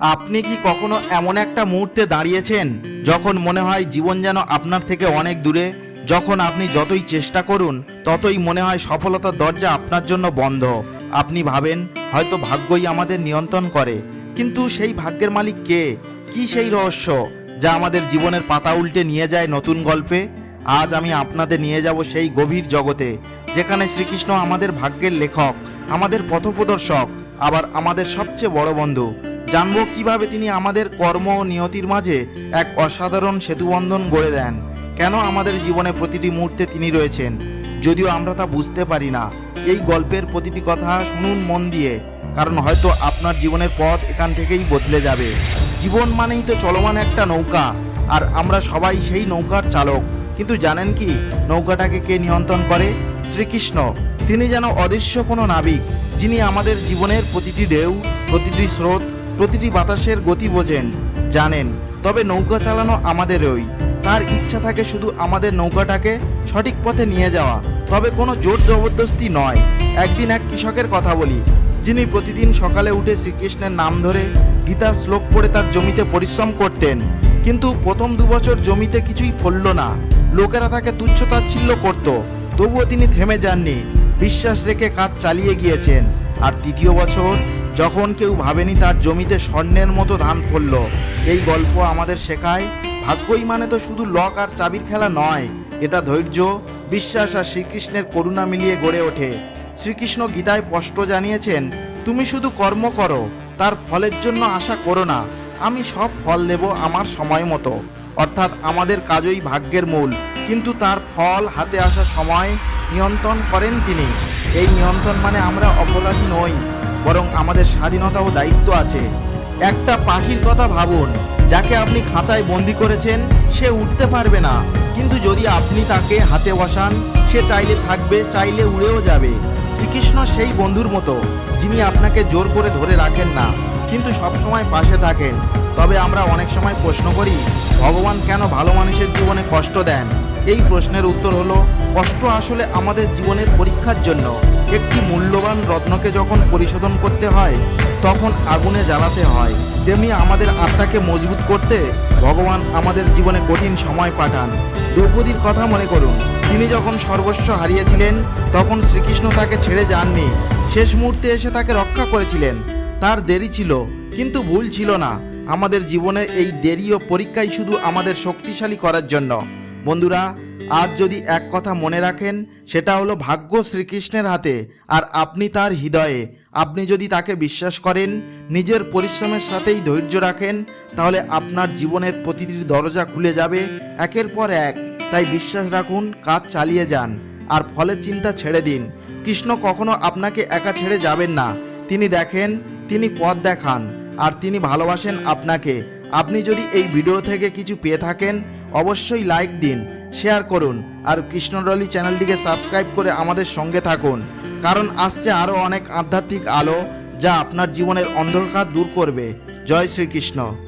আপনি কি কখনো এমন একটা মুহূর্তে দাঁড়িয়েছেন যখন মনে হয় জীবন যেন আপনার থেকে অনেক দূরে? যখন আপনি যতই চেষ্টা করুন, ততই মনে হয় সফলতার দরজা আপনার জন্য বন্ধ। আপনি ভাবেন, হয়তো ভাগ্যই আমাদের নিয়ন্ত্রণ করে। কিন্তু সেই ভাগ্যের মালিক কে? কি সেই রহস্য যা আমাদের জীবনের পাতা উল্টে নিয়ে যায় নতুন গল্পে? আজ আমি আপনাদের নিয়ে যাব সেই গভীর জগতে, যেখানে শ্রীকৃষ্ণ আমাদের ভাগ্যের লেখক, আমাদের পথপ্রদর্শক, আবার আমাদের সবচেয়ে বড় বন্ধু। জানব কীভাবে তিনি আমাদের কর্ম ও নিয়তির মাঝে এক অসাধারণ সেতুবন্ধন গড়ে দেন। কেন আমাদের জীবনে প্রতিটি মুহূর্তে তিনি রয়েছেন? যদিও আমরা তা বুঝতে পারি না। এই গল্পের প্রতিটি কথা শুনুন মন দিয়ে, কারণ হয়তো আপনার জীবনের পথ এখান থেকেই বদলে যাবে। জীবন মানেই তো চলমান একটা নৌকা, আর আমরা সবাই সেই নৌকার চালক। কিন্তু জানেন কি, নৌকাটাকে কে নিয়ন্ত্রণ করে? শ্রীকৃষ্ণ। তিনি যেন অদৃশ্য কোনো নাবিক, যিনি আমাদের জীবনের প্রতিটি ঢেউ, প্রতিটি স্রোত প্রতিটি বাতাসের গতি বোঝেন, জানেন, তবে নৌকা চালানো আমাদেরই। তার ইচ্ছা থাকে শুধু আমাদের নৌকাটাকে সঠিক পথে নিয়ে যাওয়া, তবে কোনো জোর জবরদস্তি নয়। একদিন এক কৃষকের কথা বলি, যিনি প্রতিদিন সকালে উঠে শ্রীকৃষ্ণের নাম ধরে গীতা শ্লোক পড়ে তার জমিতে পরিশ্রম করতেন। কিন্তু প্রথম দু বছর জমিতে কিছুই ফলল না। লোকেরা তাকে তুচ্ছ তাচ্ছিল্য করত। তবুও তিনি থেমে যাননি। বিশ্বাস রেখে কাজ চালিয়ে গিয়েছেন। আর তৃতীয় বছর যখন কেউ ভাবেনি তার জমিতে স্বর্ণের মতো ধান ফলল। এই গল্প আমাদের শেখায়, ভাগ্যই মানে তো শুধু লক আর চাবির খেলা নয়, এটা ধৈর্য, বিশ্বাস আর শ্রীকৃষ্ণের করুণা মিলিয়ে গড়ে ওঠে। শ্রীকৃষ্ণ গীতায় স্পষ্ট জানিয়েছেন, তুমি শুধু কর্ম করো, তার ফলের জন্য আশা করো না, আমি সব ফল দেব আমার সময় মতো। অর্থাৎ আমাদের কাজই ভাগ্যের মূল, কিন্তু তার ফল হাতে আসার সময় নিয়ন্ত্রণ করেন তিনি। এই নিয়ন্ত্রণ মানে আমরা অপরাধী নই বরং আমাদের স্বাধীনতা ও দায়িত্ব আছে। একটা পাখির কথা ভাবুন, যাকে আপনি খাঁচায় বন্দি করেছেন, সে উঠতে পারবে না। কিন্তু যদি আপনি তাকে হাতে বসান, সে চাইলে থাকবে, চাইলে উড়েও যাবে। শ্রীকৃষ্ণ সেই বন্ধুর মতো, যিনি আপনাকে জোর করে ধরে রাখেন না, কিন্তু সবসময় পাশে থাকেন। তবে আমরা অনেক সময় প্রশ্ন করি, ভগবান কেন ভালো মানুষের জীবনে কষ্ট দেন? এই প্রশ্নের উত্তর হলো, কষ্ট আসলে আমাদের জীবনের পরীক্ষার জন্য, একটি মূল্যবান রত্নকে যখন পরিশোধন করতে হয়, তখন আগুনে জ্বালাতে হয়। তেমনি আমাদের আত্মাকে মজবুত করতে ভগবান আমাদের জীবনে কঠিন সময় পাঠান। দ্রৌপদীর কথা মনে করুন, তিনি যখন সর্বস্ব হারিয়েছিলেন, তখন শ্রীকৃষ্ণ তাকে ছেড়ে যাননি। শেষ মুহূর্তে এসে তাকে রক্ষা করেছিলেন। তার দেরি ছিল, কিন্তু ভুল ছিল না। আমাদের জীবনে এই দেরি ও পরীক্ষাই শুধু আমাদের শক্তিশালী করার জন্য। বন্ধুরা আজ যদি এক কথা মনে রাখেন, সেটা হলো ভাগ্য শ্রীকৃষ্ণের হাতে, আর আপনি তার হৃদয়ে। আপনি যদি তাকে বিশ্বাস করেন, নিজের পরিশ্রমের সাথেই ধৈর্য রাখেন, তাহলে আপনার জীবনের প্রতিটি দরজা খুলে যাবে, একের পর এক। তাই বিশ্বাস রাখুন, কাজ চালিয়ে যান, আর ফলের চিন্তা ছেড়ে দিন। কৃষ্ণ কখনো আপনাকে একা ছেড়ে যাবেন না। তিনি দেখেন, তিনি পথ দেখান, আর তিনি ভালোবাসেন আপনাকে। আপনি যদি এই ভিডিও থেকে কিছু পেয়ে থাকেন, অবশ্যই লাইক দিন শেয়ার করুন আর কৃষ্ণডলি চ্যানেলটিকে সাবস্ক্রাইব করে আমাদের সঙ্গে থাকুন। কারণ আসছে আরও অনেক আধ্যাত্মিক আলো যা আপনার জীবনের অন্ধকার দূর করবে। জয় শ্রীকৃষ্ণ।